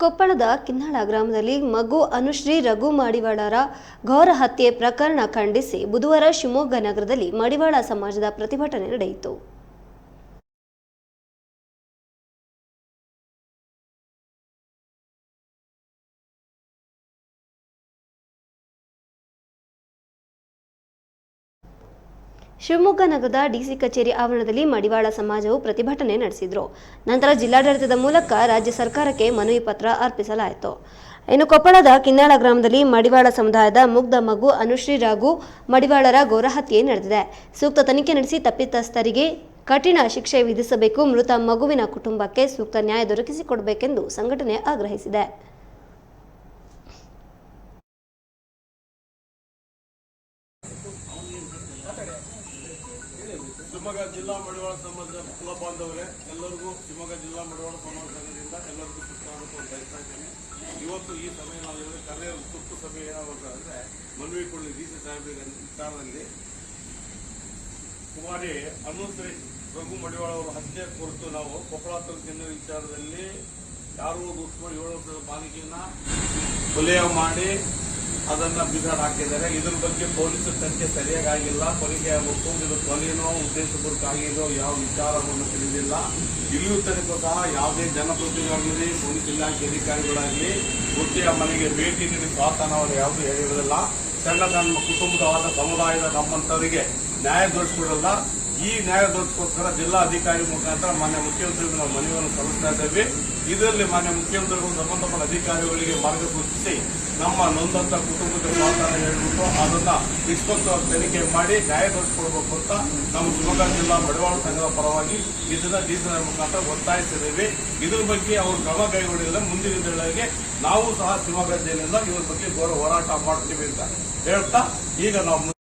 ಕೊಪ್ಪಳದ ಕಿನ್ನಾಳ ಗ್ರಾಮದಲ್ಲಿ ಮಗು ಅನುಶ್ರೀ ರಘು ಮಡಿವಾಳರ ಘೋರ ಹತ್ಯೆ ಪ್ರಕರಣ ಖಂಡಿಸಿ ಬುಧವಾರ ಶಿವಮೊಗ್ಗ ನಗರದಲ್ಲಿ ಮಡಿವಾಳ ಸಮಾಜದ ಪ್ರತಿಭಟನೆ ನಡೆಯಿತು. ಶಿವಮೊಗ್ಗ ನಗರದ ಡಿಸಿ ಕಚೇರಿ ಆವರಣದಲ್ಲಿ ಮಡಿವಾಳ ಸಮಾಜವು ಪ್ರತಿಭಟನೆ ನಡೆಸಿದ್ರು. ನಂತರ ಜಿಲ್ಲಾಡಳಿತದ ಮೂಲಕ ರಾಜ್ಯ ಸರ್ಕಾರಕ್ಕೆ ಮನವಿ ಪತ್ರ ಅರ್ಪಿಸಲಾಯಿತು. ಇನ್ನು ಕೊಪ್ಪಳದ ಕಿನ್ನಾಳ ಗ್ರಾಮದಲ್ಲಿ ಮಡಿವಾಳ ಸಮುದಾಯದ ಮುಗ್ಧ ಮಗು ಅನುಶ್ರೀ ರಾಘು ಮಡಿವಾಳರ ಗೌರಹತ್ಯೆ ಹತ್ಯೆ ನಡೆದಿದೆ. ಸೂಕ್ತ ತನಿಖೆ ನಡೆಸಿ ತಪ್ಪಿತಸ್ಥರಿಗೆ ಕಠಿಣ ಶಿಕ್ಷೆ ವಿಧಿಸಬೇಕು. ಮೃತ ಮಗುವಿನ ಕುಟುಂಬಕ್ಕೆ ಸೂಕ್ತ ನ್ಯಾಯ ದೊರಕಿಸಿಕೊಡಬೇಕೆಂದು ಸಂಘಟನೆ ಆಗ್ರಹಿಸಿದೆ. ಶಿವಮೊಗ್ಗ ಜಿಲ್ಲಾ ಮಡಿವಾಳ ಸಮಾಜದ ಕುಲ ಬಾಂಧವರೇ ಎಲ್ಲರಿಗೂ ಶಿವಮೊಗ್ಗ ಜಿಲ್ಲಾ ಮಡಿವಾಳ ಸಮಾಜ ಸಂಘದಿಂದ ಎಲ್ಲರಿಗೂ ಸುಸ್ವಾಗತ ಬಯಸ್ತಾ ಇದ್ದೇನೆ. ಇವತ್ತು ಈ ಸಮಯ ನಾವು ಇವತ್ತು ಕರೆಯ ತುರ್ತು ಏನಾಗುತ್ತೆ ಅಂದ್ರೆ ಮನವಿ ಕೊಳ್ಳಿ ಡಿ ಸಿ ವಿಚಾರದಲ್ಲಿ. ಕುಮಾರಿ ಅನುಶ್ರೀ ರಘು ಮಡಿವಾಳ ಅವರ ಹತ್ಯೆ ಕುರಿತು ನಾವು ಕೊಪ್ಪಳ ತಾಲೂಕಿನ ವಿಚಾರದಲ್ಲಿ ಯಾರೂ ದುಷ್ಮರು ಏಳು ವರ್ಷದ ಬಾಲಿಕೆಯನ್ನ ಕೊಲೆಯ ಮಾಡಿ ಅದನ್ನ ಬಿಸಾಡ್ ಹಾಕಿದ್ದಾರೆ. ಇದ್ರ ಬಗ್ಗೆ ಪೊಲೀಸ್ ತನಿಖೆ ಸರಿಯಾಗಿ ಆಗಿಲ್ಲ ತನಿಖೆ ಆಗಬೇಕು ಇದು ಕೊಲೆನೋ ಉದ್ದೇಶಪೂರ್ವಕ ಆಗಿದೋ ಯಾವ ವಿಚಾರವನ್ನು ತಿಳಿದಿಲ್ಲ. ಇಲ್ಲಿಯೂ ತನಕ ಸಹ ಯಾವುದೇ ಜನಪ್ರತಿನಿಧಿಗಳಾಗಲಿ, ಪೊಲೀಸ್ ಇಲಾಖೆ ಅಧಿಕಾರಿಗಳಾಗಲಿ ವೃತ್ತಿಯ ಮನೆಗೆ ಭೇಟಿ ನೀಡಿ ಸ್ವಾತನವರು ಯಾವುದೂ ಹೇಳಿರಲಿಲ್ಲ ಸಣ್ಣ ಸಣ್ಣ ಕುಟುಂಬದವಾದ ಸಮುದಾಯದ ನಮ್ಮಂಥವರಿಗೆ ನ್ಯಾಯ ದೊರಕಿಸಿಕೊಡಲ್ಲ ಈ ನ್ಯಾಯ ಜಿಲ್ಲಾ ಅಧಿಕಾರಿ ಮುಖಾಂತರ ಮಾನ್ಯ ಮುಖ್ಯಮಂತ್ರಿಗಳು ನಾವು ಮನವಿಯನ್ನು ಸಲ್ಲಿಸ್ತಾ ಇದ್ದೇವೆ. ಇದರಲ್ಲಿ ಮಾನ್ಯ ಮುಖ್ಯಮಂತ್ರಿಗಳು ಸಂಬಂಧಪಟ್ಟ ಅಧಿಕಾರಿಗಳಿಗೆ ಮಾರ್ಗಸೂಚಿಸಿ ನಮ್ಮ ನೊಂದಂತ ಕುಟುಂಬದ ಸ್ವಾತಂತ್ರ್ಯ ಹೇಳ್ಬಿಟ್ಟು ಅದನ್ನ ನಿಷ್ಪಕ್ಷವಾಗಿ ತನಿಖೆ ಮಾಡಿ ನ್ಯಾಯ ದೊರಕಿಸ್ಕೊಡ್ಬೇಕು ಅಂತ ನಮ್ಮ ಶಿವಮೊಗ್ಗ ಜಿಲ್ಲಾ ಬಡವಾಳ ಸಂಘದ ಪರವಾಗಿ ಇದನ್ನ ಡಿಸಿನ ಮುಖಾಂತರ ಒತ್ತಾಯಿಸಿದ್ದೇವೆ. ಇದ್ರ ಬಗ್ಗೆ ಅವರು ಕ್ರಮ ಕೈಗೊಂಡಿಲ್ಲ ಮುಂದಿನ ದಿನಗಳಿಗೆ ನಾವು ಸಹ ಶಿವಮೊಗ್ಗ ಜಿಲ್ಲೆಯಿಂದ ಇದ್ರ ಬಗ್ಗೆ ಗೌರವ ಹೋರಾಟ ಮಾಡ್ತೀವಿ ಅಂತ ಹೇಳ್ತಾ ಈಗ ನಾವು